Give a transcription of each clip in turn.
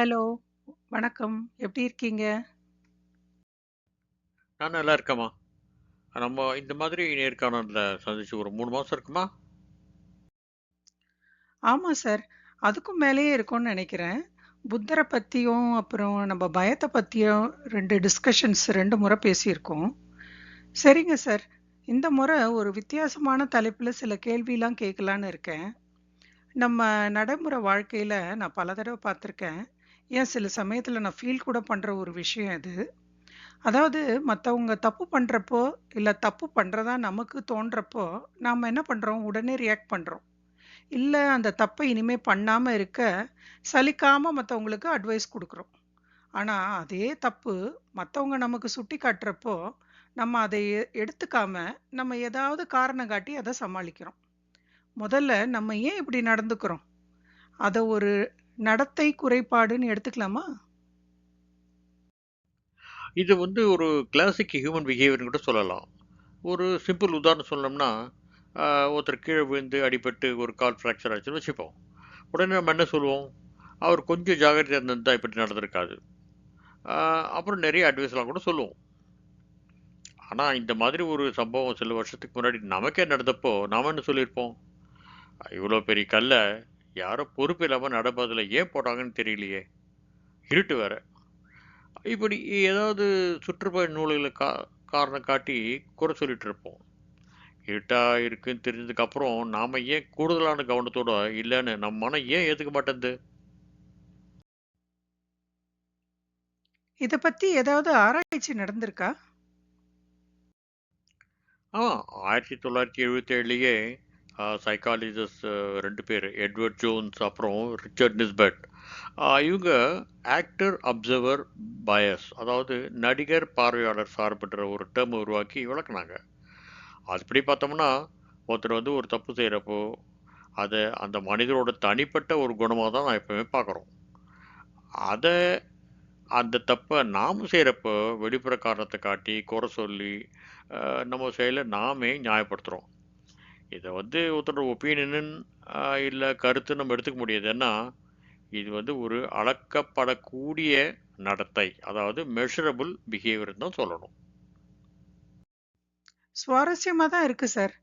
Hello. வணக்கம். எப்படி இருக்கீங்க? நான் நல்லா இருக்கேம்மா. நம்ம இந்த மாதிரி நேர்காணல்ல சந்திச்சு ஒரு 3 மாசம் இருக்குமா? ஆமா சார். அதுக்கும் மேலேயே இருக்கும்னு நெனைக்கிறேன். புத்தர பத்தியும், அப்புறம் நம்ம பயத்த பத்தியும் 2 டிஸ்கஷன்ஸ் 2 முறை பேசியிருக்கோம். சரிங்க சார். இந்த முறை ஒரு வித்தியாசமான தலைப்புல சில கேள்விலாம் கேட்கலான்னு இருக்கேன். நம்ம நடைமுறை வாழ்க்கையில நான் பல தடவ பார்த்துருக்கேன். ஏன் சில சமயத்தில் நான் ஃபீல் கூட பண்ணுற ஒரு விஷயம் அது அதாவது மற்றவங்க தப்பு பண்ணுறப்போ இல்லை தப்பு பண்ணுறதா நமக்கு தோன்றப்போ, நாம் என்ன பண்ணுறோம் உடனே ரியாக்ட் பண்ணுறோம் இல்லை அந்த தப்பை இனிமேல் பண்ணாமல் இருக்க, சலிக்காமல் மற்றவங்களுக்கு அட்வைஸ் கொடுக்குறோம் ஆனால் அதே தப்பு மற்றவங்க நமக்கு சுட்டி காட்டுறப்போ நம்ம அதை எ எடுத்துக்காம, நம்ம ஏதாவது காரணம் காட்டி அதை சமாளிக்கிறோம். முதல்ல நம்ம ஏன் இப்படி நடந்துக்கிறோம்? அதை ஒரு நடத்தை குறைபாடுன்னு எடுத்துக்கலாமா? இது வந்து ஒரு கிளாசிக் ஹியூமன் பிஹேவியர்னு கூட சொல்லலாம். ஒரு சிம்பிள் உதாரணம் சொல்லணும்னா, ஒருத்தர் கீழே விழுந்து அடிபட்டு ஒரு கால் ஃப்ராக்சர் ஆச்சுன்னு வச்சுப்போம். உடனே நம்ம என்ன சொல்லுவோம்? அவர் கொஞ்சம் ஜாகிரதையாக இருந்திருந்தா இப்படி நடந்திருக்காது. அப்புறம் நிறைய அட்வைஸ்லாம் கூட சொல்லுவோம். ஆனால் இந்த மாதிரி ஒரு சம்பவம் சில வருஷத்துக்கு முன்னாடி நமக்கே நடந்தப்போ, நாம் என்ன சொல்லியிருப்போம்? இவ்வளோ பெரிய கல்லை யாரோ பொறுப்பு இல்லாம நடைபாதையில ஏன் போட்டாங்கன்னு தெரியலையே! இருட்டு வேற. இப்படி ஏதாவது சுற்றுப்புற நூல்கள கா காரணம் காட்டி குறை சொல்லிட்டு இருப்போம். இருட்டா இருக்குன்னு தெரிஞ்சதுக்கப்புறம், நாம ஏன் கூடுதலான கவனத்தோட இல்லன்னு நம்ம மனம் ஏன் ஏத்துக்க மாட்டேன்து? இத பத்தி ஏதாவது ஆராய்ச்சி நடந்திருக்கா? ஆ 1977லயே அ சைக்காலஜிஸ்ட் ரெண்டு பேர் எட்வர்ட் ஜோன்ஸ் அப்புறம் ரிச்சர்ட் நிஸ்பெட். இவங்க ஆக்டர் அப்சர்வர் பயஸ் அதாவது நடிகர் பார்வையாளர் சார்பற்ற ஒரு டேர்ம் உருவாக்கி விளக்குனாங்க. அதுபடி பார்த்தோம்னா, ஒருத்தர் வந்து ஒரு தப்பு செய்கிறப்போ அதை அந்த மனிதரோட தனிப்பட்ட ஒரு குணமாக தான் நான் எப்பவுமே பார்க்குறோம். அதை அந்த தப்பை நாம் செய்கிறப்போ வெளிப்புற காரணத்தை காட்டி, குறை சொல்லி, நம்ம செயலை நாமே நியாயப்படுத்துகிறோம் இதை வந்து ஒருத்தரோட ஒப்பீனியன் இல்லை கருத்து நம்ம எடுத்துக்க முடியாது. ஏன்னா, இது வந்து ஒரு அளக்கப்படக்கூடிய நடத்தை. அதாவது மெஷரபிள் பிஹேவியர் தான் சொல்லணும். சுவாரஸ்யமாக தான் இருக்கு சார்.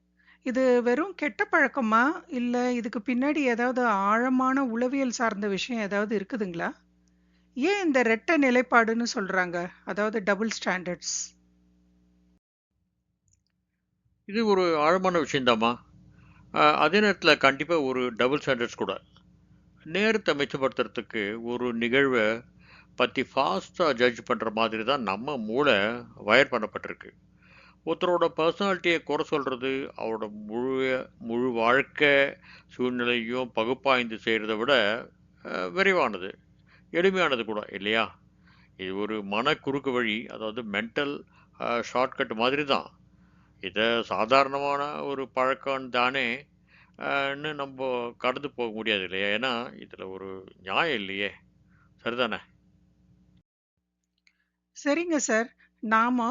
இது வெறும் கெட்ட பழக்கமா? இல்லை இதுக்கு பின்னாடி ஏதாவது ஆழமான உளவியல் சார்ந்த விஷயம் ஏதாவது இருக்குதுங்களா? ஏன் இந்த ரெட்ட நிலைப்பாடுன்னு சொல்கிறாங்க அதாவது டபுள் ஸ்டாண்டர்ட்ஸ். இது ஒரு ஆழமான விஷயந்தாம்மா அதே நேரத்தில் கண்டிப்பாக ஒரு டபுள் ஸ்டாண்டர்ட்ஸ் கூட. நேரத்தை மிச்சப்படுத்துறதுக்கு ஒரு நிகழ்வை பற்றி ஃபாஸ்ட்டாக ஜட்ஜ் பண்ணுற மாதிரி தான் நம்ம மூளை வயர் பண்ணப்பட்டிருக்கு. ஒருத்தரோட பர்சனாலிட்டியை குறை சொல்கிறது அவரோட முழு முழு வாழ்க்கை சூழ்நிலையும் பகுப்பாய்ந்து செய்கிறத விட விரைவானது. எளிமையானது கூட இல்லையா? இது ஒரு மன குறுக்கு வழி. அதாவது மென்டல் ஷார்ட்கட் மாதிரி தான். இத சாதாரணமான ஒரு பழக்கம் தானே ன்னு நம்ப கடந்து போக முடியாது இல்லையா? ஏன்னா, இதுல ஒரு நியாயம் இல்லையே! சரிதானே? சரிங்க சார். நாம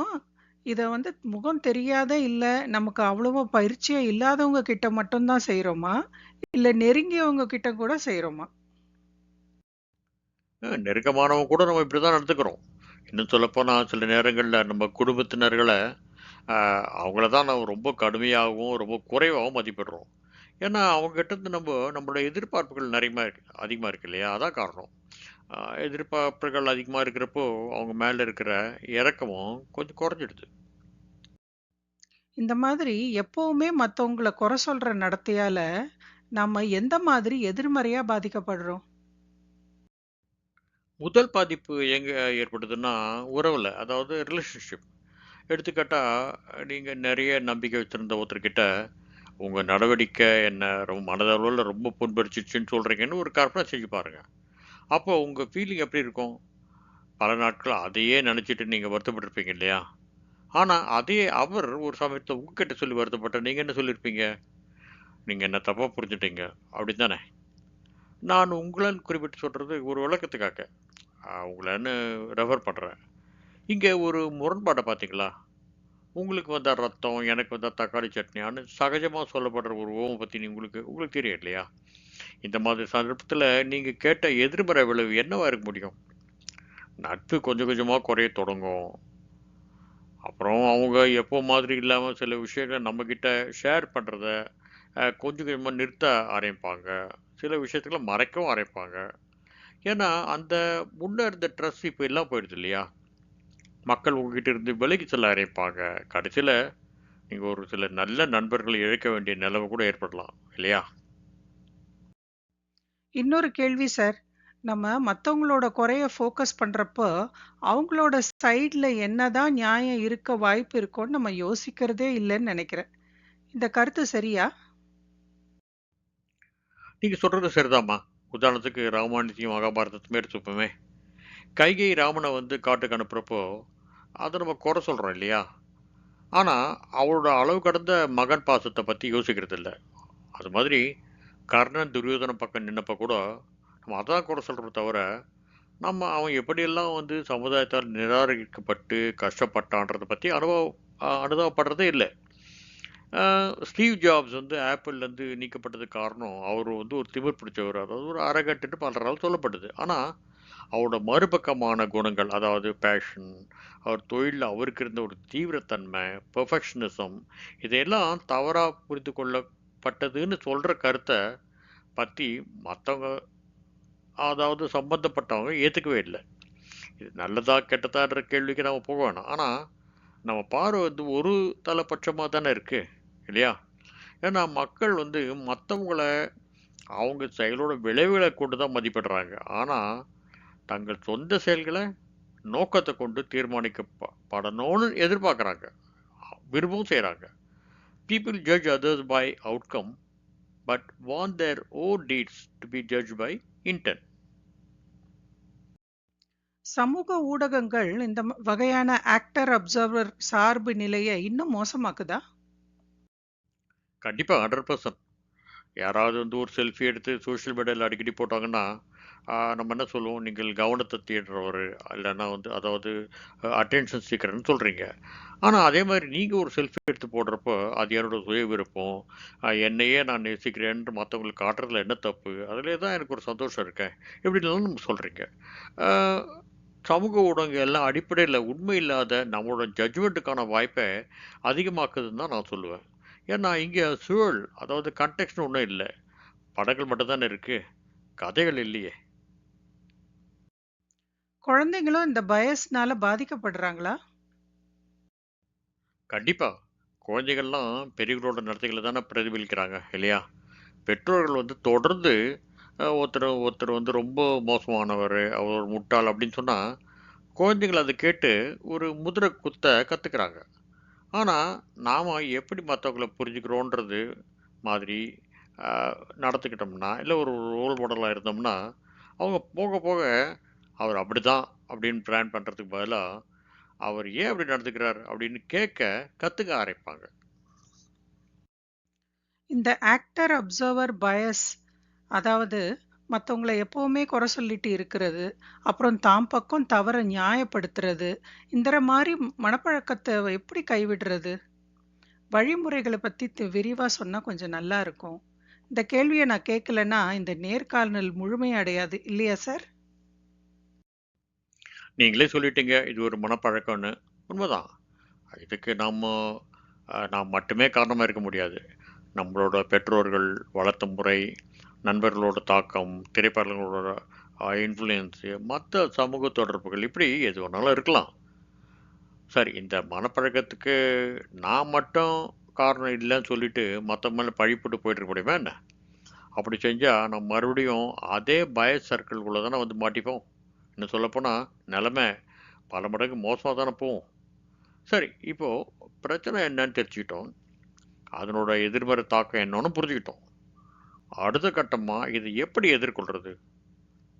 இத வந்து முகம் தெரியாத, இல்ல நமக்கு அவ்வளவா பயிற்சியே இல்லாதவங்க கிட்ட மட்டும் தான் செய்றோமா? இல்ல நெருங்கியவங்க கிட்ட கூட செய்றோமா? அ நெருக்கமானவங்க கூட நம்ம இப்படி தான் நடந்துக்கிறோம். இன்னும் சொல்லப்போனா சில நேரங்கள்ல நம்ம குடும்பத்தினர்கள அவங்கள தான் நம்ம ரொம்ப கடுமையாகவும், ரொம்ப குறைவாவும் மதிப்பிடுறோம். ஏன்னா, அவங்ககிட்ட இருந்து நம்ப நம்மளோட எதிர்பார்ப்புகள் நெறையமா இருக்கு அதிகமா இருக்கு இல்லையா? அதான் காரணம். எதிர்பார்ப்புகள் அதிகமா இருக்கிறப்போ, அவங்க மேல இருக்கிற இரக்கமும் கொஞ்சம் குறைஞ்சிடுது. இந்த மாதிரி எப்பவுமே மத்தவங்கள குறை சொல்ற நடத்தையால, நாம எந்த மாதிரி எதிர்மறையா பாதிக்கப்படுறோம்? முதல் பாதிப்பு எங்க ஏற்படுதுன்னா, உறவுல. அதாவது ரிலேஷன்ஷிப். எடுத்துக்காட்டா, நீங்கள் நிறைய நம்பிக்கை வச்சுருந்த ஒருத்தர்கிட்ட, உங்கள் நடவடிக்கை என்ன ரொம்ப மனதளவில் ரொம்ப புண்படுச்சிச்சுன்னு சொல்கிறீங்கன்னு ஒரு கற்பனை செஞ்சு பாருங்கள் அப்போ உங்கள் ஃபீலிங் எப்படி இருக்கும்? பல நாட்கள் அதையே நினச்சிட்டு நீங்கள் வருத்தப்பட்டிருப்பீங்க இல்லையா? ஆனால் அதே அவர் ஒரு சமயத்தை உங்ககிட்ட சொல்லி வருத்தப்பட்ட நீங்கள் என்ன சொல்லியிருப்பீங்க? நீங்கள் என்ன தப்பாக புரிஞ்சுட்டீங்க. அப்படித்தானே? நான் உங்களன்னு குறிப்பிட்டு சொல்கிறது ஒரு விளக்கத்துக்காக. அ உங்களன்னு ரெஃபர் பண்ணுறேன் இங்கே ஒரு முரண்பாடை பார்த்தீங்களா? உங்களுக்கு வந்தால் ரத்தம், எனக்கு வந்தால் தக்காளி சட்னியான்னு சகஜமாக சொல்லப்படுற ஒரு உவம பத்தி உங்களுக்கு உங்களுக்கு தெரியும் இல்லையா? இந்த மாதிரி சந்தர்ப்பத்தில் நீங்கள் கேட்ட எதிர்மறை விளைவு என்னவா இருக்க முடியும்? நட்பு கொஞ்சம் கொஞ்சமாக குறைய தொடங்கும். அப்புறம் அவங்க எப்போ மாதிரி இல்லாமல் சில விஷயங்களை நம்மக்கிட்ட ஷேர் பண்ணுறத கொஞ்சம் கொஞ்சமாக நிறுத்த ஆரம்பிப்பாங்க. சில விஷயத்துக்களை மறைக்கவும் ஆரம்பிப்பாங்க. ஏன்னா அந்த முன்னே இருந்த ட்ரெஸ் இப்போ எல்லாம் போயிடுது இல்லையா? மக்கள் உங்ககிட்ட இருந்து விலகி செல்ல ஆரம்பிப்பாங்க கடைசியில் நீங்கள் ஒரு சில நல்ல நண்பர்களை இழக்க வேண்டிய நிலைமை கூட ஏற்படலாம் இல்லையா? இன்னொரு கேள்வி சார். நம்ம மற்றவங்களோட குறைய ஃபோக்கஸ் பண்ணுறப்போ அவங்களோட சைடில் என்னதான் நியாயம் இருக்க வாய்ப்பு இருக்கோன்னு நம்ம யோசிக்கிறதே இல்லைன்னு நினைக்கிறேன். இந்த கருத்து சரியா? நீங்கள் சொல்கிறது சரிதாம்மா. உதாரணத்துக்கு ராமாயணத்தையும் மகாபாரதத்தையுமே எடுத்துப்போமே. கைகை ராமனை வந்து காட்டுக்கு அனுப்புகிறப்போ அதை நம்ம குறை சொல்கிறோம் இல்லையா? ஆனால் அவரோட அளவு கடந்த மகன் பாசத்தை பற்றி யோசிக்கிறது இல்லை அது மாதிரி கர்ணன் துரியோதன பக்கம் நின்னப்போ கூட நம்ம அதான் குறை சொல்கிறோம் தவிர நம்ம அவன் எப்படியெல்லாம் வந்து சமுதாயத்தால் நிராகரிக்கப்பட்டு கஷ்டப்பட்டான்றதை பற்றி அனுபவம் அனுபவப்படுறதே இல்லை. ஸ்டீவ் ஜாப்ஸ் வந்து ஆப்பிள்லேருந்து நீக்கப்பட்டதுக்கு காரணம் அவர் வந்து ஒரு திமிர் பிடிச்சவர். அதாவது ஒரு அரகட்டுன்னு பலரால் சொல்லப்பட்டது. ஆனால் அவரோட மறுபக்கமான குணங்கள் அதாவது பேஷன் அவர் தொழிலில் அவருக்கு இருந்த ஒரு தீவிரத்தன்மை பெர்ஃபெக்ஷனிசம் இதையெல்லாம் தவறாக புரிந்து கொள்ளப்பட்டதுன்னு சொல்கிற கருத்தை பற்றி மற்றவங்க அதாவது சம்பந்தப்பட்டவங்க ஏற்றுக்கவே இல்லை. இது நல்லதா கெட்டதான்ற கேள்விக்கு நம்ம போக வேணாம். ஆனால் நம்ம பார்வை வந்து ஒரு தலைப்பட்சமாக தானே இருக்குது இல்லையா? ஏன்னா மக்கள் வந்து மற்றவங்களை அவங்க செயலோட விளைவுகளை கொண்டு தான் மதிப்பிடுறாங்க. ஆனால் தங்கள் சொந்த செயல்களை நோக்கத்தை கொண்டு தீர்மானிக்கப்படணும்னு எதிர்பார்க்குறாங்க. விரும்பவும் செய்கிறாங்க people judge others by outcome but want their O deeds to be judge by intent சமூக ஊடகங்கள் இந்த வகையான ஆக்டர் அப்சர்வர் சார்பு நிலையை இன்னும் மோசமாக்குதா? கண்டிப்பாக ஹண்ட்ரட் பர்சன்ட் யாராவது வந்து ஒரு செல்ஃபி எடுத்து சோஷியல் மீடியாவில் அடிக்கடி போட்டாங்கன்னா நம்ம என்ன சொல்லுவோம்? நீங்கள் கவனத்தை தேடுறவர் இல்லைன்னா வந்து அதாவது அட்டென்ஷன் சீக்கிரம்னு சொல்கிறீங்க ஆனால் அதே மாதிரி நீங்கள் ஒரு செல்ஃபி எடுத்து போடுறப்போ அது என்னோட சுய விருப்பம். என்னையே நான் நேசிக்கிறேன்ட்டு மற்றவங்களுக்கு காட்டுறதுல என்ன தப்பு? அதிலே தான் எனக்கு ஒரு சந்தோஷம் இருக்கேன். இப்படிலாம் நம்ம சொல்கிறீங்க சமூக ஊடகங்கள் எல்லாம் அடிப்படையில் உண்மை இல்லாத நம்மளோட ஜட்ஜ்மெண்ட்டுக்கான வாய்ப்பை அதிகமாக்குதுன்னு தான் நான் சொல்லுவேன். ஏன்னா இங்கே சூழல் அதாவது கண்டெக்ட்னு ஒன்றும் இல்லை. படங்கள் மட்டும்தானே இருக்குது கதைகள் இல்லையே. குழந்தைங்களும் இந்த பயஸ்னால பாதிக்கப்படுறாங்களா? கண்டிப்பாக குழந்தைகள்லாம் பெரியவர்களோட நடத்தைகளை தானே பிரதிபலிக்கிறாங்க இல்லையா? பெற்றோர்கள் வந்து தொடர்ந்து ஒருத்தர் ஒருத்தர் வந்து ரொம்ப மோசமானவர் அவர் முட்டாள் அப்படின்னு சொன்னால் குழந்தைகள் அதை கேட்டு ஒரு முதிரை குத்த கற்றுக்கிறாங்க ஆனால் நாம் எப்படி மற்றவங்களை புரிஞ்சுக்கிறோன்றது மாதிரி நடத்துக்கிட்டோம்னா இல்லை ஒரு ரோல் மாடலாக இருந்தோம்னா அவங்க போக போக அவர் அப்படி தான் அப்படின்னு பிளான் பண்ணுறதுக்கு பதிலாக அவர் ஏன் அப்படி நடந்துக்கிறார் அப்படின்னு கேட்க கற்றுக்க ஆரம்பிப்பாங்க. இந்த ஆக்டர் அப்சர்வர் பயஸ் அதாவது மற்றவங்கள எப்போவுமே குறை சொல்லிட்டு இருக்கிறது அப்புறம் தாம் பக்கம் தவற நியாயப்படுத்துறது இந்த மாதிரி மனப்பழக்கத்தை எப்படி கைவிடுறது? வழிமுறைகளை பற்றி விரிவாக சொன்னால் கொஞ்சம் நல்லா இருக்கும். இந்த கேள்வியை நான் கேட்கலன்னா இந்த நேர்காணல் முழுமையடையாது இல்லையா சார் நீங்களே சொல்லிட்டீங்க இது ஒரு மனப்பழக்கம்னு. உண்மைதான். இதுக்கு நாம் நாம் மட்டுமே காரணமாக இருக்க முடியாது. நம்மளோட பெற்றோர்கள் வளர்த்த முறை நண்பர்களோட தாக்கம் திரைப்படங்களோட இன்ஃப்ளூயன்ஸு மற்ற சமூக தொடர்புகள் இப்படி எது வேணாலும் இருக்கலாம். சரி இந்த மனப்பழக்கத்துக்கு நான் மட்டும் காரணம் இல்லைன்னு சொல்லிட்டு மற்ற மேலே பழிப்பட்டு போயிட்டு முடியுமா என்ன? அப்படி செஞ்சால் நம்ம மறுபடியும் அதே பய சர்க்கிள்குள்ளே தானே வந்து மாட்டிப்போம். இன்னும் சொல்லப்போனால் நிலமை பல மடங்கு மோசமாக தானே போகும். சரி இப்போது பிரச்சனை என்னன்னு தெரிஞ்சுக்கிட்டோம். அதனோட எதிர்மறை தாக்கம் என்னன்னு புரிஞ்சுக்கிட்டோம். அடுத்த கட்டமாக இதை எப்படி எதிர்கொள்கிறது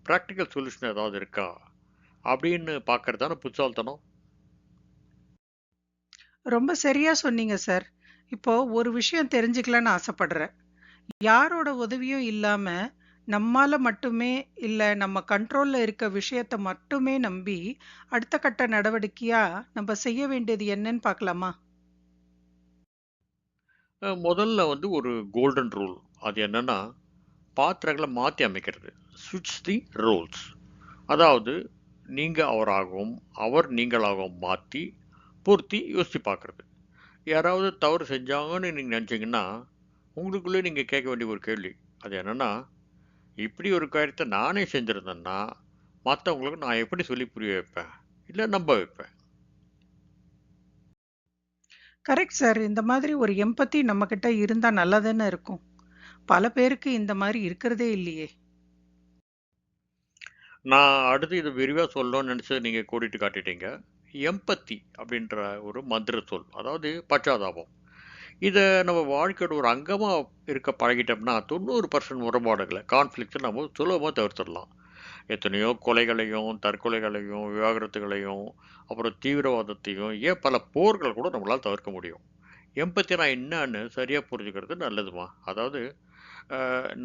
ப்ராக்டிக்கல் சொல்யூஷன் ஏதாவது இருக்கா? அப்படின்னு பார்க்கறது தானே புத்தால்தனம் ரொம்ப சரியாக சொன்னீங்க சார். இப்போ ஒரு விஷயம் தெரிஞ்சுக்கலான்னு ஆசைப்படுறேன். யாரோட உதவியும் இல்லாமல் நம்மால் மட்டுமே இல்லை நம்ம கண்ட்ரோலில் இருக்க விஷயத்த மட்டுமே நம்பி அடுத்த கட்ட நடவடிக்கையாக நம்ம செய்ய வேண்டியது என்னன்னு பார்க்கலாமா? முதல்ல வந்து ஒரு கோல்டன் ரூல் அது என்னன்னா பாத்திரங்களை மாற்றி அமைக்கிறது. சுவிட்ச் தி ரோல்ஸ் அதாவது நீங்கள் அவராகவும் அவர் நீங்களாகவும் மாற்றி பொருத்தி யோசித்து பார்க்குறது. யாராவது தவறு செஞ்சாங்கன்னு நீங்கள் நினச்சிங்கன்னா உங்களுக்குள்ளே நீங்கள் கேட்க வேண்டிய ஒரு கேள்வி. அது என்னென்னா இப்படி ஒரு காரியத்தை நானே செஞ்சுருந்தேன்னா மற்றவங்களுக்கு நான் எப்படி சொல்லி புரிய வைப்பேன்? இல்லை நம்ப வைப்பேன்? கரெக்ட் சார் இந்த மாதிரி ஒரு எம்பத்தி நம்ம கிட்ட இருந்தா நல்லதுன்னு இருக்கும். பல பேருக்கு இந்த மாதிரி இருக்கிறதே இல்லையே. நான் அடுத்து இதை விரிவாக சொல்லணும்னு நினச்சது நீங்கள் கூட்டிட்டு காட்டிட்டீங்க. எம்பத்தி அப்படின்ற ஒரு மந்திர சொல் அதாவது பச்சாதாபம். இதை நம்ம வாழ்க்கையோட ஒரு அங்கமாக இருக்க பழகிட்டோம்னா தொண்ணூறு பர்சன்ட் முரண்பாடுகளை கான்ஃப்ளிக்ஸை நம்ம சுலபமாக தவிர்த்துடலாம். எத்தனையோ கொலைகளையும் தற்கொலைகளையும் விவாகரத்துகளையும் அப்புறம் தீவிரவாதத்தையும் ஏன் பல போர்கள் கூட நம்மளால் தவிர்க்க முடியும். எம்பத்தினா என்னன்னு சரியாக புரிஞ்சுக்கிறது நல்லதுமா? அதாவது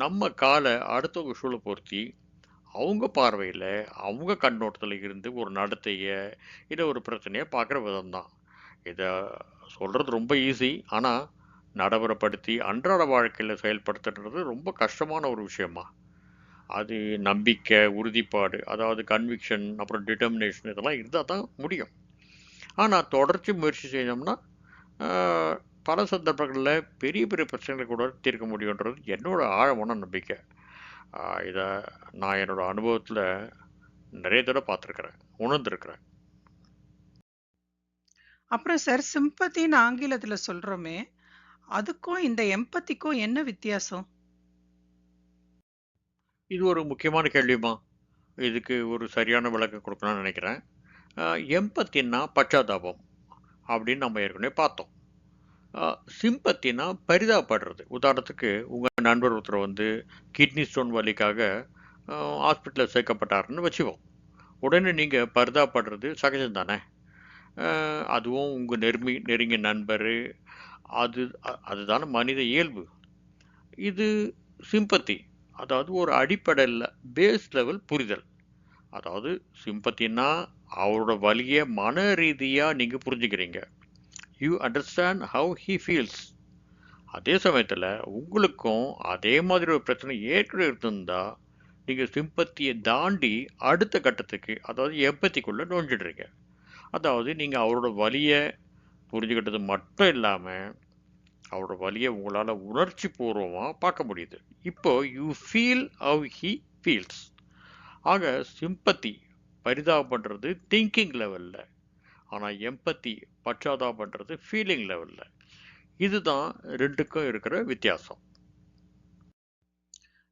நம்ம காலை அடுத்தவங்க சூழலை பொருத்தி அவங்க பார்வையில் அவங்க கண்ணோட்டத்தில் இருந்து ஒரு நடத்தையை இல்லை ஒரு பிரச்சனையை பார்க்குற விதம்தான். இதை சொல்கிறது ரொம்ப ஈஸி ஆனால் நடைமுறைப்படுத்தி அன்றாட வாழ்க்கையில் செயல்படுத்துறது ரொம்ப கஷ்டமான ஒரு விஷயமா? அது நம்பிக்கை உறுதிப்பாடு அதாவது கன்விக்ஷன் அப்புறம் டிட்டர்மினேஷன் இதெல்லாம் இருந்தால் தான் முடியும். ஆனால் தொடர்ச்சி முயற்சி செஞ்சோம்னா பல சந்தர்ப்பங்களில் பெரிய பெரிய பிரச்சனைகளை கூட தீர்க்க முடியுன்றது என்னோட ஆழமான நம்பிக்கை. இதை நான் என்னோட அனுபவத்தில் நிறைய தடவை பார்த்துருக்குறேன் உணர்ந்துருக்குறேன். அப்புறம் சார் சிம்பத்தின்னு ஆங்கிலத்துல சொல்றோமே அதுக்கும் இந்த எம்பத்திக்கும் என்ன வித்தியாசம்? இது ஒரு முக்கியமான கேள்விமா இதுக்கு ஒரு சரியான விளக்கம் கொடுக்கணும்னு நினைக்கிறேன். எம்பத்தின்னா பச்சாதாபம் அப்படின்னு நம்ம ஏற்கனவே பார்த்தோம். சிம்பத்தினா பரிதாபப்படுறது. உதாரணத்துக்கு உங்கள் நண்பர் ஒருத்தர் வந்து கிட்னி ஸ்டோன் வலிக்காக ஹாஸ்பிட்டலில் சேர்க்கப்பட்டாருன்னு வச்சுப்போம் உடனே நீங்கள் பரிதாபப்படுறது சகஜம் தானே அதுவும் உங்கள் நெருங்கி நெருங்கிய நண்பர் அது அ- அதுதானே மனித இயல்பு. இது சிம்பத்தி அதாவது ஒரு அடிப்படையில் பேஸ் லெவல் புரிதல். அதாவது சிம்பத்தின்னா அவரோட வழியை மன ரீதியாக நீங்கள் புரிஞ்சுக்கிறீங்க. You understand how he feels அதே சமயத்தில் உங்களுக்கும் அதே மாதிரி ஒரு பிரச்சனை ஏற்கனவே இருந்திருந்தால் நீங்கள் சிம்பத்தியை தாண்டி அடுத்த கட்டத்துக்கு அதாவது எம்பத்திக்குள்ளே நோஞ்சிடுறீங்க அதாவது நீங்கள் அவரோட வலியை புரிஞ்சுக்கிட்டது மட்டும் இல்லாமல் அவரோட வலியை உங்களால் உணர்ச்சி பூர்வமாக பார்க்க முடியுது. இப்போ you feel how he feels ஆக சிம்பத்தி பரிதாபப்படுறது திங்கிங் லெவலில் ஆனால் எம்பத்தி பச்சாதாபன்றது ஃபீலிங் லெவலில் இதுதான் ரெண்டுக்கும் இருக்கிற வித்தியாசம்.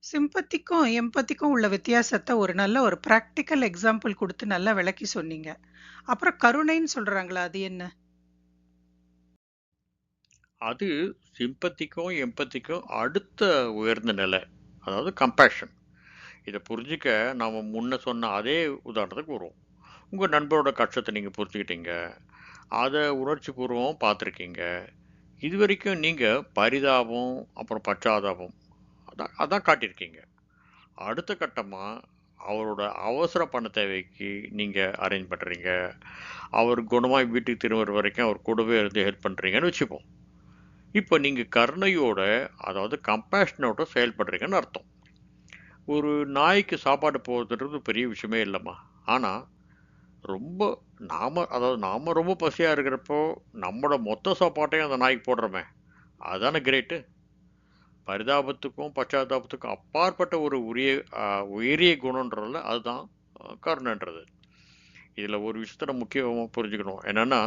சிம்பத்திக்கும் எம்பத்திக்கும் உள்ள வித்தியாசத்தை ஒரு நல்ல ஒரு ப்ராக்டிக்கல் எக்ஸாம்பிள் கொடுத்து நல்லா விளக்கி சொன்னீங்க. அப்புறம் கருணைன்னு சொல்றாங்களா அது என்ன? அது சிம்பத்திக்கும் எம்பத்திக்கும் அடுத்த உயர்ந்த நிலை அதாவது கம்பேஷன் இதை புரிஞ்சிக்க நாம் முன்ன சொன்ன அதே உதாரணத்துக்கு வருவோம். உங்கள் நண்பரோட கஷ்டத்தை நீங்கள் புரிஞ்சுக்கிட்டீங்க. அதை உணர்ச்சி பூர்வம் பார்த்துருக்கீங்க. இது வரைக்கும் நீங்கள் பரிதாபம் அப்புறம் பச்சாதாபம் அதான் அதான் காட்டியிருக்கீங்க. அடுத்த கட்டமாக அவரோட அவசர பண தேவைக்கு நீங்கள் அரேஞ்ச் பண்ணுறீங்க அவர் குணமாய் வீட்டுக்கு திரும்புற வரைக்கும் அவர் கூடவே இருந்து ஹெல்ப் பண்ணுறீங்கன்னு வச்சுப்போம். இப்போ நீங்கள் கருணையோட அதாவது கம்பேஷனோட செயல்படுறீங்கன்னு அர்த்தம். ஒரு நாய்க்கு சாப்பாடு போகிறதுன்றது பெரிய விஷயமே இல்லைம்மா. ஆனால் ரொம்ப நாம அதாவது நாம் ரொம்ப பசியாக இருக்கிறப்போ நம்மளோட மொத்த சாப்பாட்டையும் அந்த நாய்க்கு போடுறோமே. அதுதானே கிரேட்டு பரிதாபத்துக்கும் பச்சாதாபத்துக்கும் அப்பாற்பட்ட ஒரு உரிய உயரிய குணன்றதில் அதுதான் கருணன்றது. இதில் ஒரு விஷயத்த முக்கியமாக புரிஞ்சுக்கணும். என்னென்னா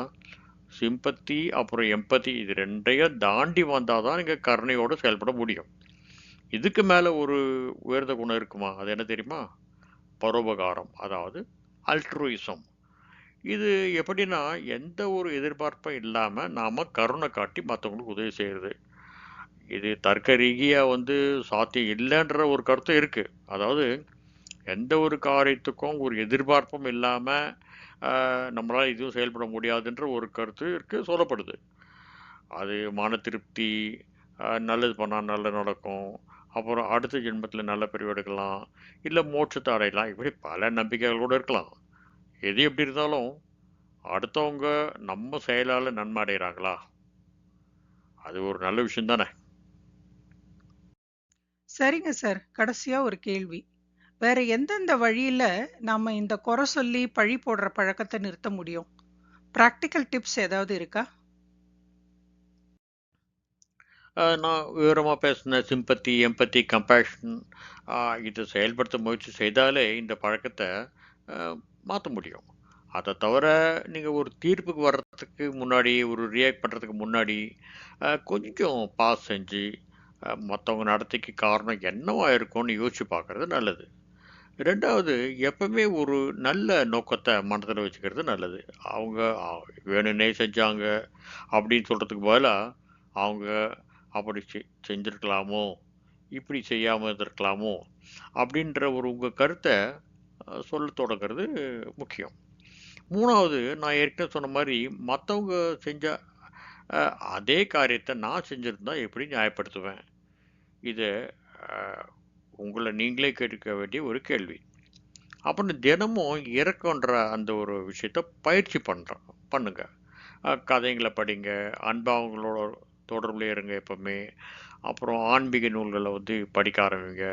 சிம்பத்தி அப்புறம் எம்பத்தி இது ரெண்டையும் தாண்டி வந்தால் தான் நீங்கள் கருணையோடு செயல்பட முடியும். இதுக்கு மேலே ஒரு உயர்ந்த குணம் இருக்குமா? அது என்ன தெரியுமா? பரோபகாரம் அதாவது அல்ட்ருயிசம் இது எப்படின்னா எந்த ஒரு எதிர்பார்ப்பும் இல்லாமல் நாம் கருணை காட்டி மற்றவங்களுக்கு உதவி செய்கிறது இது தர்க்க ரீதியாக வந்து சாத்தியம் இல்லைன்ற ஒரு கருத்து இருக்குது அதாவது எந்த ஒரு காரியத்துக்கும் ஒரு எதிர்பார்ப்பும் இல்லாமல் நம்மளால் இதுவும் செயல்பட முடியாதுன்ற ஒரு கருத்து இருக்குது சொல்லப்படுது. அது மன திருப்தி நல்லது பண்ணால் நல்லது நடக்கும். அப்புறம் அடுத்த ஜென்மத்தில் நல்ல பிரிவு எடுக்கலாம். இல்லை மோட்சத்தை அடையலாம். இப்படி பல நம்பிக்கைகள் கூட இருக்கலாம். எது எப்படி இருந்தாலும் அடுத்தவங்க நம்ம செயலால் நன்மை அடைகிறாங்களா அது ஒரு நல்ல விஷயம் தானே சரிங்க சார். கடைசியா ஒரு கேள்வி. வேற எந்தெந்த வழியில நாம இந்த குறை சொல்லி பழி போடுற பழக்கத்தை நிறுத்த முடியும்? பிராக்டிகல் டிப்ஸ் ஏதாவது இருக்கா? அ நான் விவரமா பேசின சிம்பத்தி, எம்பத்தி, கம்பேஷன் அ செயல்படுத்த முயற்சி செய்தாலே இந்த பழக்கத்த அ மாத்த முடியும். அத தவிர நீங்க ஒரு தீர்ப்புக்கு வர்றதுக்கு முன்னாடி, ஒரு ரியாக்ட் பண்றதுக்கு முன்னாடி, அ கொஞ்சம் பாஸ் செஞ்சு, மற்றவங்க நடத்தைக்கு காரணம் என்னவாக இருக்கும்னு யோசிச்சு பார்க்குறது நல்லது. ரெண்டாவது எப்பவுமே ஒரு நல்ல நோக்கத்தை மனதில் வச்சுக்கிறது நல்லது. அவங்க வேணும்னே செஞ்சாங்க அப்படின்னு சொல்கிறதுக்கு பதிலாக அவங்க அப்படி செ செஞ்சுருக்கலாமோ இப்படி செய்யாமல் இருந்திருக்கலாமோ, அப்படின்ற ஒரு உங்கள் கருத்தை சொல்ல தொடங்கிறது தொடங்குறது முக்கியம். மூணாவது நான் ஏற்கனவே சொன்ன மாதிரி மற்றவங்க செஞ்ச அதே காரியத்தை நான் செஞ்சுருந்தா எப்படி நியாயப்படுத்துவேன்? இதை உங்களை நீங்களே கேட்க வேண்டிய ஒரு கேள்வி. அப்புறம் தினமும் இறக்கன்ற அந்த ஒரு விஷயத்த பயிற்சி பண்ணுறோம் பண்ணுங்க. கதைங்களை படிங்க, அன்பாவங்களோட தொடர்பில் இருங்க எப்பவுமே. அப்புறம் ஆன்மீக நூல்களை வந்து படிக்க ஆரம்பிங்க.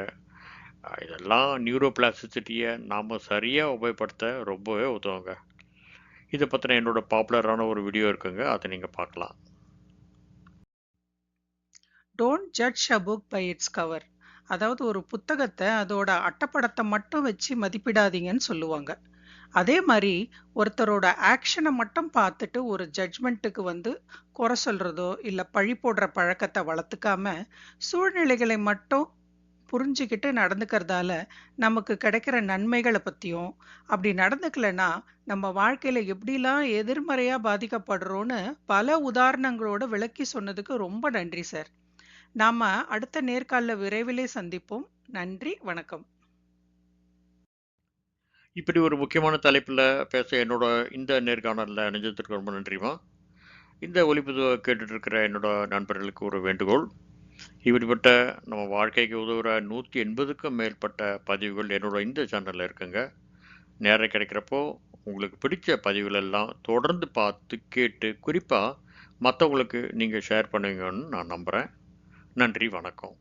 இதெல்லாம் நியூரோ பிளாஸ்டிசிட்டியை நாம் சரியாக உபயோகப்படுத்த ரொம்பவே உதவுங்க. இதை பற்றின என்னோடய பாப்புலரான ஒரு வீடியோ இருக்குங்க. அதை நீங்கள் பார்க்கலாம். Don't judge a book by its cover. அதாவது ஒரு புத்தகத்தை அதோட அட்டப்படத்தை மட்டும் வச்சு மதிப்பிடாதீங்கன்னு சொல்லுவாங்க. அதே மாதிரி ஒருத்தரோட ஆக்ஷனை மட்டும் பார்த்துட்டு ஒரு ஜட்ஜ்மெண்ட்டுக்கு வந்து குறை சொல்கிறதோ இல்லை பழி போடுற பழக்கத்தை வளர்த்துக்காம, சூழ்நிலைகளை மட்டும் புரிஞ்சுக்கிட்டு நடந்துக்கிறதால, நமக்கு கிடைக்கிற நன்மைகளை பற்றியும் அப்படி நடந்துக்கலைன்னா நம்ம வாழ்க்கையில் எப்படிலாம் எதிர்மறையாக பாதிக்கப்படுறோன்னு பல உதாரணங்களோட விளக்கி சொன்னதுக்கு ரொம்ப நன்றி சார். நாம அடுத்த நேர்கால்ல விரைவிலே சந்திப்போம். நன்றி, வணக்கம். இப்படி ஒரு முக்கியமான தலைப்பில் பேச என்னோட இந்த நேர்காணலில் இணைஞ்சதுக்கு ரொம்ப நன்றிமா இந்த ஒலிப்பதிவ கேட்டுட்டு இருக்கிற என்னோட நண்பர்களுக்கு ஒரு வேண்டுகோள். இப்படிப்பட்ட நம்ம வாழ்க்கைக்கு உதவுகிற நூற்றி எண்பதுக்கும் மேற்பட்ட பதிவுகள் என்னோட இந்த சேனலில் இருக்குங்க. நேரம் கிடைக்கிறப்போ உங்களுக்கு பிடிச்ச பதிவுகளெல்லாம் தொடர்ந்து பார்த்து, கேட்டு, குறிப்பாக மற்றவங்களுக்கு நீங்கள் ஷேர் பண்ணுவீங்கன்னு நான் நம்புகிறேன் நன்றி, வணக்கம்.